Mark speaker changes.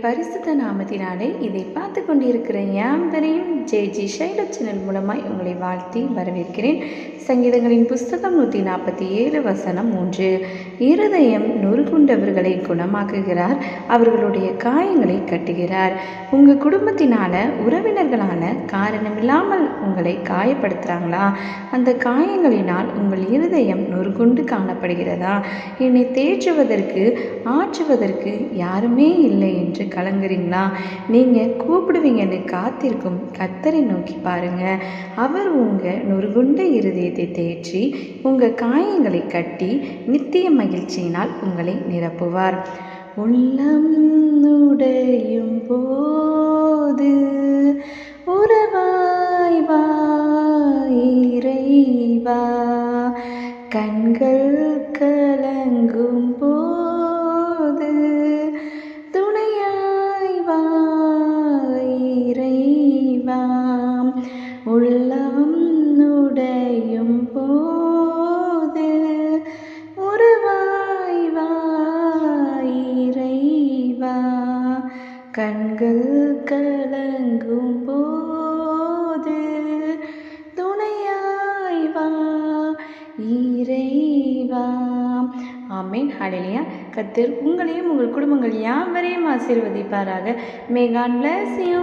Speaker 1: பரிசுத்த நாமத்தினாலே இதை பார்த்து கொண்டிருக்கிற யாவரையும் ஜே ஜி ஷைலப் சேனல் மூலமாய் உங்களை வாழ்த்தி வரவேற்கிறேன். சங்கீதங்களின் புஸ்தகம் நூற்றி நாற்பத்தி ஏழு வசனம் மூன்று. இருதயம் நொறுகுண்டவர்களை குணமாக்குகிறார் அவர்களுடைய காயங்களை கட்டுகிறார். உங்கள் குடும்பத்தினால உறவினர்களான காரணமில்லாமல் உங்களை காயப்படுத்துகிறாங்களா அந்த காயங்களினால் உங்கள் இருதயம் நொறுகுண்டு காணப்படுகிறதா? என்னை தேற்றுவதற்கு ஆற்றுவதற்கு யாருமே இல்லை என்று கலங்குறீங்களா? நீங்கள் கூப்பிடுவீங்கன்னு காத்திருக்கும் கத்தரை நோக்கி பாருங்கள் அவர் உங்கள் நொறுகுண்ட இருதயத்தை தேற்றி உங்கள் காயங்களை கட்டி நித்திய மகிழ்ச்சியினால் உங்களை நிரப்புவார். உள்ளம் நுடையும் போது உறவாய் இறைவா. கண்கள் கலங்கும் போது துணையாய் இறைவா. உள்ளம் உடையும் போது உறவாய் வா இறைவா. கண்கள் கலங்கும் போது துணையாய் வா இறைவா. ஆமேன். ஹalleluya. கர்த்தர் உங்களையும் உங்கள் குடும்பங்கள் யாவரையும் ஆசீர்வதிப்பாராக. மேகான் பிளஸ் யூ